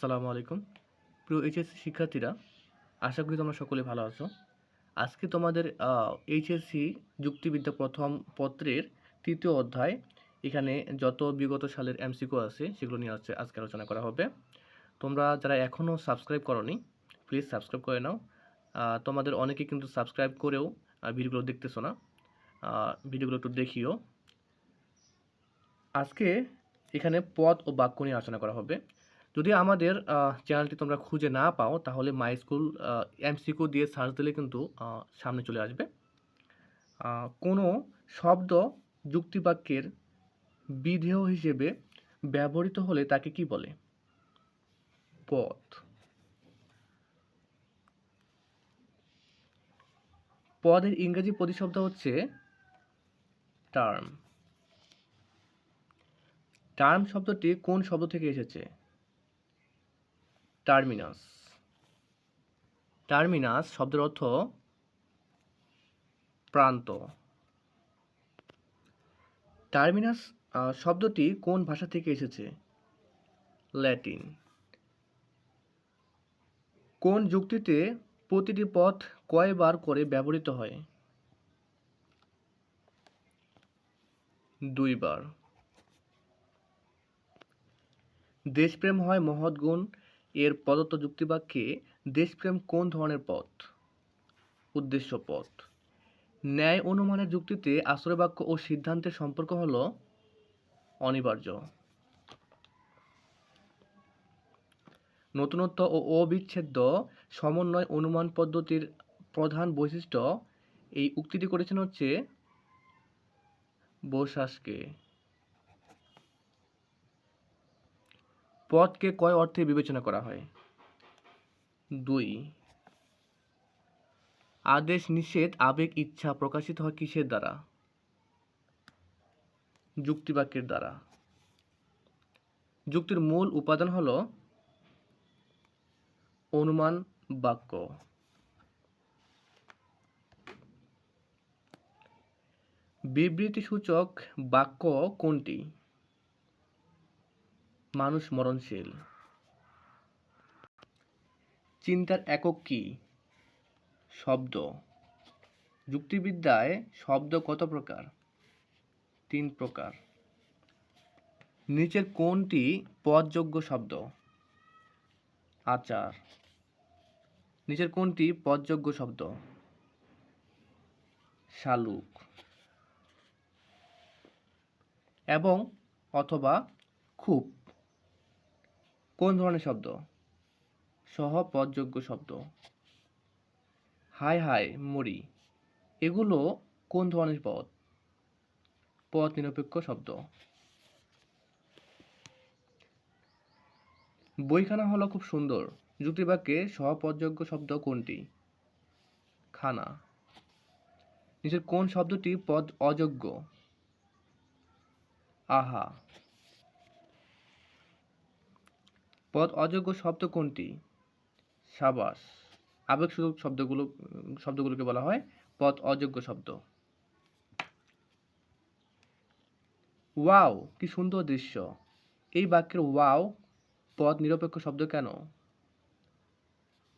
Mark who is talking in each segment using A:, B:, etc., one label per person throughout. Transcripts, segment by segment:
A: আসসালামু আলাইকুম। প্রিয় এইচএসসি শিক্ষার্থীরা, আশা করি তোমরা সকলে ভালো আছো। আজকে তোমাদের এইচএসসি যুক্তিবিদ্যা প্রথম পত্রের তৃতীয় অধ্যায়, এখানে যত বিগত সালের এমসিকিউ আছে, সেগুলো নিয়ে আজকে আজকে আলোচনা করা হবে। তোমরা যারা এখনও সাবস্ক্রাইব করনি, প্লিজ সাবস্ক্রাইব করে নাও। তোমাদের অনেকে কিন্তু সাবস্ক্রাইব করেও ভিডিওগুলো দেখতেছো না। ভিডিওগুলো একটু দেখিও। আজকে এখানে পদ ও বাক্য নিয়ে আলোচনা করা হবে। যদি আমাদের চ্যানেলটি তোমরা খুঁজে না পাও, তাহলে মাই স্কুল এমসিকিউ দিয়ে সার্চ দিলে কিন্তু সামনে চলে আসবে। কোনো শব্দ যুক্তিবাক্যের বিধেয় হিসেবে ব্যবহৃত হলে তাকে কি বলে? পদ পদের ইংরেজি প্রতিশব্দ হচ্ছে টার্ম টার্ম শব্দটি কোন শব্দ থেকে এসেছে? টার্মিনাস। টার্মিনাস শব্দের অর্থ প্রান্ত। টার্মিনাস শব্দটি কোন ভাষা থেকে এসেছে? ল্যাটিন। কোন যুক্তিতে প্রতিটি পথ কয়বার করে ব্যবহৃত হয়? দুইবার। দেশপ্রেম হয় মহৎ গুণ এর প্রদত্ত যুক্তিবাক্যে দেশপ্রেম কোন ধরনের পথ? উদ্দেশ্য পথ। ন্যায় অনুমানের যুক্তিতে আশ্রয়বাক্য ও সিদ্ধান্তের সম্পর্ক হল অনিবার্য। নতুনত্ব ও অবিচ্ছেদ্য সমন্বয় অনুমান পদ্ধতির প্রধান বৈশিষ্ট্য এই উক্তিটি করেছেন হচ্ছে বোসাসকে। পদকে কয় অর্থে বিবেচনা করা হয়? দুই, আদেশ, নিষেধ, আবেগ, ইচ্ছা প্রকাশিত হয় কিসের দ্বারা? যুক্তিবাক্যের দ্বারা। যুক্তির মূল উপাদান হল অনুমান, বাক্য। বিবৃতিসূচক বাক্য কোনটি? মানুষ মরণশীল। চিন্তার একক কি? শব্দ। যুক্তিবিদ্যায় শব্দ কত প্রকার? তিন প্রকার। নিচের কোনটি পদযোগ্য শব্দ? আচার। নিচের কোনটি পদযোগ্য শব্দ? শালুক। এবং অথবা খুব। কোন ধরনের শব্দ? সহ পদযোগ্য শব্দ। হাই হাই মরি এগুলো কোন ধরনের পদ? পদ নিরপেক্ষ শব্দ। বইখানা হলো খুব সুন্দর। যুক্তিবাক্যে সহপদযোগ্য শব্দ কোনটি? খানা। নিচের কোন শব্দটি পদ অযোগ্য? আহা। পদ অযোগ্য শব্দ কোনটি? সাবাস। আবেগসূচক শব্দগুলো, শব্দগুলোকে বলা হয় পদ অযোগ্য শব্দ। ওয়াও, কি সুন্দর দৃশ্য। এই বাক্যের ওয়াও পদ নিরপেক্ষ শব্দ কেন?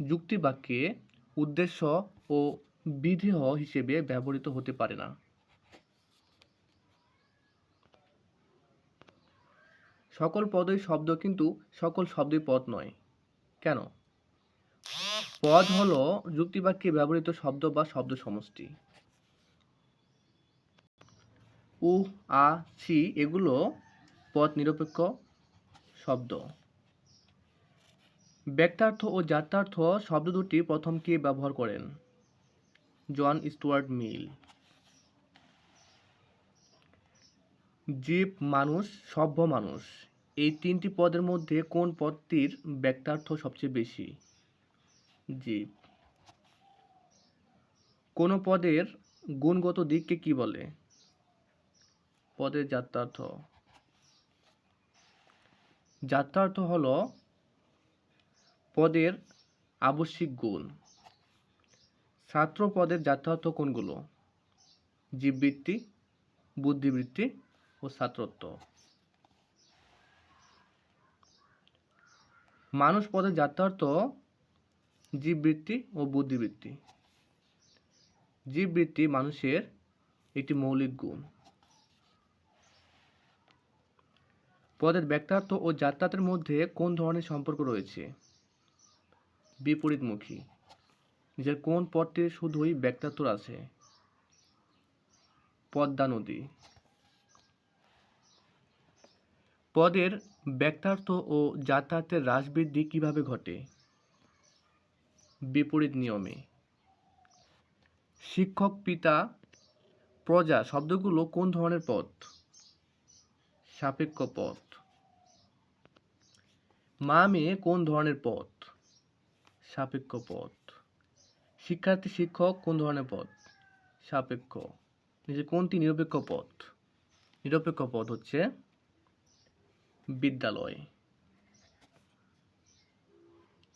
A: যুক্তি বাক্যে উদ্দেশ্য ও বিধেয় হিসেবে ব্যবহৃত হতে পারে না। সকল পদই শব্দ কিন্তু সকল শব্দই পদ নয়। কেন? পদ হলো যুক্তিবাক্যে ব্যবহৃত শব্দ বা শব্দ সমষ্টি উ, আ, ছি এগুলো পদ নিরপেক্ষ শব্দ। ব্যক্তার্থ ও যাত্রার্থ শব্দ দুটি প্রথম কে ব্যবহার করেন? John Stuart Mill. জীব, মানুষ, সভ্য মানুষ। এই তিনটি পদের মধ্যে কোন পদটির ব্যক্তার্থ সবচেয়ে বেশি? জীব কোন পদের গুণগত দিককে কি বলে? পদের যাত্রার্থ। যাত্রার্থ হল পদের আবশ্যিক গুণ। ছাত্র পদের যাত্রার্থ কোনগুলো? জীববৃত্তি, বুদ্ধিবৃত্তি ও ছাত্রত্ব। মানুষ পদের যাত্রার্থ জীববৃত্তি ও বুদ্ধিবৃত্তি। জীববৃত্তি মানুষের একটি মৌলিক গুণ। পদের ব্যক্তার্থ ও যাত্রার্থের মধ্যে কোন ধরনের সম্পর্ক রয়েছে? বিপরীতমুখী। নিজের কোন পদটির শুধুই ব্যক্তার্থ আছে? পদ্মা নদী। পদের ব্যক্তার্থ ও যাত্রার্থের হ্রাস বৃদ্ধি কীভাবে ঘটে? বিপরীত নিয়মে। শিক্ষক, পিতা, প্রজা শব্দগুলো কোন ধরনের পদ সাপেক্ষ পথ। মা, মেয়ে কোন ধরনের পথ? সাপেক্ষ পথ। শিক্ষার্থী, শিক্ষক কোন ধরনের পথ? সাপেক্ষ। কোনটি নিরপেক্ষ পথ? নিরপেক্ষ পথ হচ্ছে বিদ্যালয়।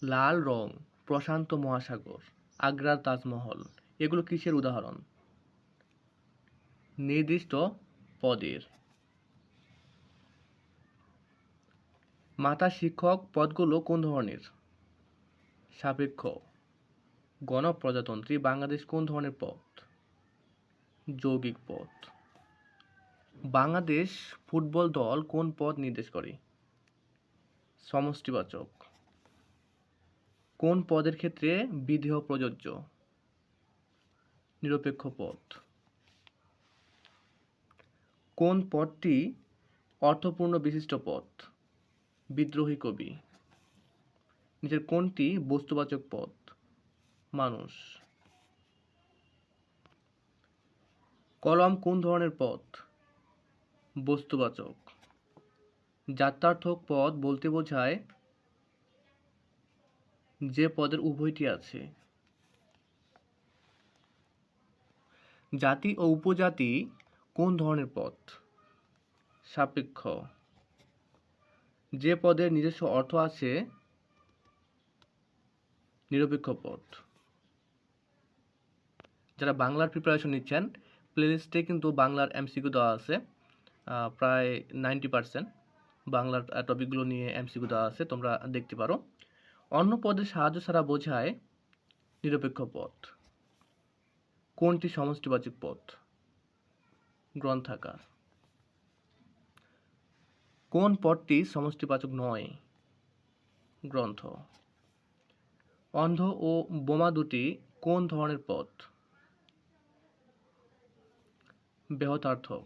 A: লাল রং, প্রশান্ত মহাসাগর, আগ্রার তাজমহল, এগুলো কিসের উদাহরণ? নির্দিষ্ট পদের। মাতা শিক্ষক পদগুলো কোন ধরনের? সাপেক্ষ। গণপ্রজাতন্ত্রী বাংলাদেশ কোন ধরনের পদ? যৌগিক পদ। বাংলাদেশ ফুটবল দল কোন পদ নির্দেশ করে? সমষ্টিবাচক। কোন পদের ক্ষেত্রে বিধেয় প্রযোজ্য? নিরপেক্ষ পদ। কোন পদটি অর্থপূর্ণ বিশিষ্ট পদ? বিদ্রোহী কবি। নিজের কোনটি বস্তুবাচক পদ? মানুষ। কলম কোন ধরনের পদ? বস্তুবাচক। যাত্রার্থক পদ বলতে বোঝায় যে পদের উভয়টি আছে। জাতি ও উপজাতি কোন ধরনের পদ? সাপেক্ষ। যে পদের নিজস্ব অর্থ আছে, নিরপেক্ষ পদ। যারা বাংলার প্রিপারেশন নিচ্ছেন প্লেলিস্টে কিন্তু বাংলার এমসিকিউ দেওয়া আছে। প্রায় নাইনটি পার্সেন্ট বাংলার টপিকগুলো নিয়ে এমসিকিউ দেওয়া আছে, তোমরা দেখতে পারো। অন্য পদের সাহায্য ছাড়া বোঝায় নিরপেক্ষ পথ। কোনটি সমষ্টিবাচক পথ? গ্রন্থাকার। কোন পদটি সমষ্টিবাচক নয়? গ্রন্থ। অন্ধ ও বোমা দুটি কোন ধরনের পদ ব্যাহতার্থক।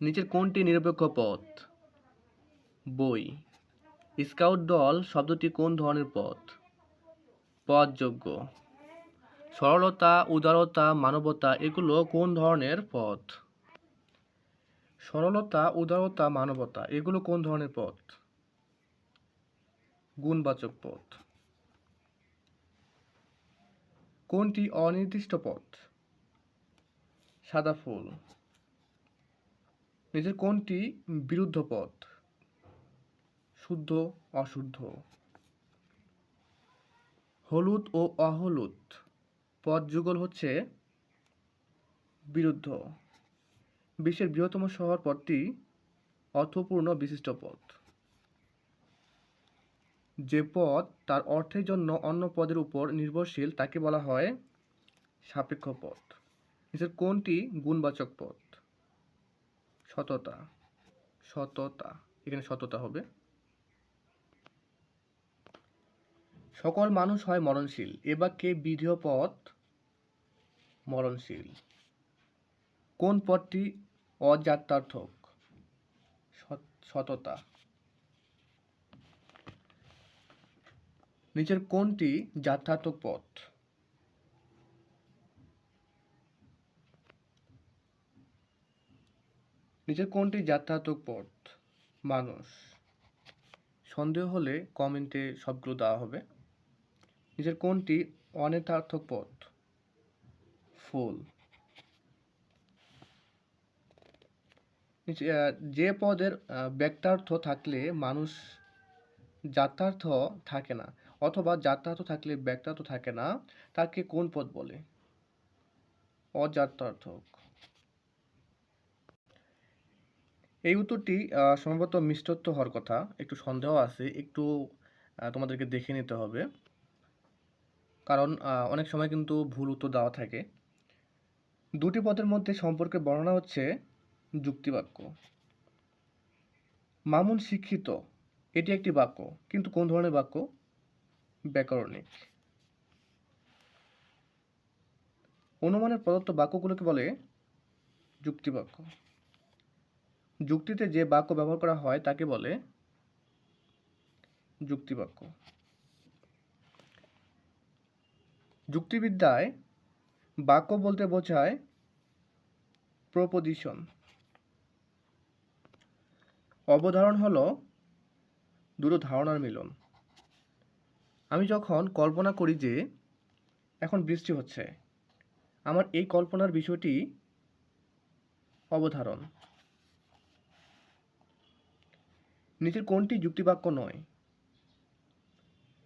A: নিচের কোনটি নিরপেক্ষ পথ? বই। স্কাউট দল শব্দটি কোন ধরনের পথ? পদযোগ্য সরলতা, উদারতা, মানবতা, এগুলো কোন ধরনের পথ? সরলতা, উদারতা, মানবতা, এগুলো কোন ধরনের পথ? গুণবাচক পথ। কোনটি অনির্দিষ্ট পথ? সাদা ফুল। নিজের কোনটি বিরুদ্ধ পদ শুদ্ধ, অশুদ্ধ? হলুদ ও অহলুদ। পদ যুগল হচ্ছে বিরুদ্ধ। বিশ্বের বৃহত্তম শহর পদটি অর্থপূর্ণ বিশিষ্ট পদ যে পদ তার অর্থের জন্য অন্য পদের উপর নির্ভরশীল তাকে বলা হয় সাপেক্ষ পদ নিচের কোনটি গুণবাচক পদ সততা। সততা। এখানে সততা হবে। সকল মানুষ হয় মরণশীল। এ বাক্যে বিধেয় পদ মরণশীল। কোন পদটি অযাত্রার্থক? সৎ- সততা। নিচের কোনটি যাত্রার্থক পথ? নিচের কোনটি যাত্রার্থক পথ? মানুষ। সন্দেহ হলে কমেন্টে সবগুলো দেওয়া হবে। নিচের কোনটি অনেতার্থক পথ? ফুল। যে পদের ব্যক্তার্থ থাকলে মানুষ যাত্রার্থ থাকে না, অথবা যাত্রার্থ থাকলে ব্যক্তার্থ থাকে না, তাকে কোন পদ বলে? অযাত্রার্থক। এই উত্তরটি সম্ভবত মিষ্টত্ব হওয়ার কথা। একটু সন্দেহ আছে। একটু তোমাদেরকে দেখে নিতে হবে। কারণ অনেক সময় কিন্তু ভুল উত্তর দেওয়া থাকে। দুটি পদের মধ্যে সম্পর্কের বর্ণনা হচ্ছে যুক্তিবাক্য। মামুন শিক্ষিত। এটি একটি বাক্য। কিন্তু কোন ধরনের বাক্য? ব্যাকরণিক। অনুমানের প্রদত্ত বাক্যগুলোকে বলে যুক্তিবাক্য। যুক্তিতে যে বাক্য ব্যবহার করা হয় তাকে বলে যুক্তিবাক্য। যুক্তিবিদ্যায় বাক্য বলতে বোঝায় প্রপোজিশন। অবধারণ হলো দুটো ধারণার মিলন। আমি যখন কল্পনা করি যে এখন বৃষ্টি হচ্ছে, আমার এই কল্পনার বিষয়টি অবধারণ। নিচের কোনটি যুক্তিবাক্য নয়?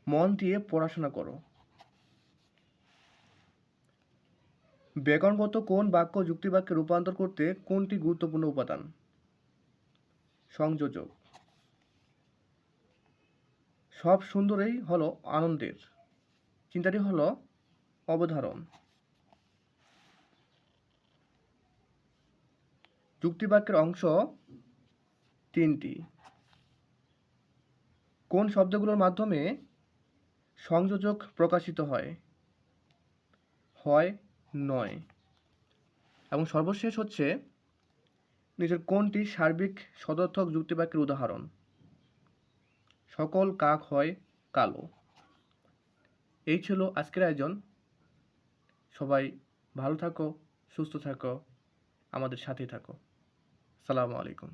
A: মন দিয়ে পড়াশোনা করো। ব্যাকরণগত কোন বাক্য যুক্তিবাক্যে রূপান্তর করতে কোনটি গুরুত্বপূর্ণ উপাদান? সংযোজক। সব সুন্দরই হলো আনন্দের। চিন্তাটি হলো অবধারণ। যুক্তিবাক্যের অংশ তিনটি। কোন শব্দগুলোর মাধ্যমে সংযোজক প্রকাশিত হয়? হয়, নয়। এবং সর্বশেষ হচ্ছে নিচের কোনটি সার্বিক সদর্থক যুক্তিবাক্যের উদাহরণ? সকল কাক হয় কালো। এই ছিল আজকের আয়োজন। সবাই ভালো থাকো, সুস্থ থাকো, আমাদের সাথেই থাকো। সালামু আলাইকুম।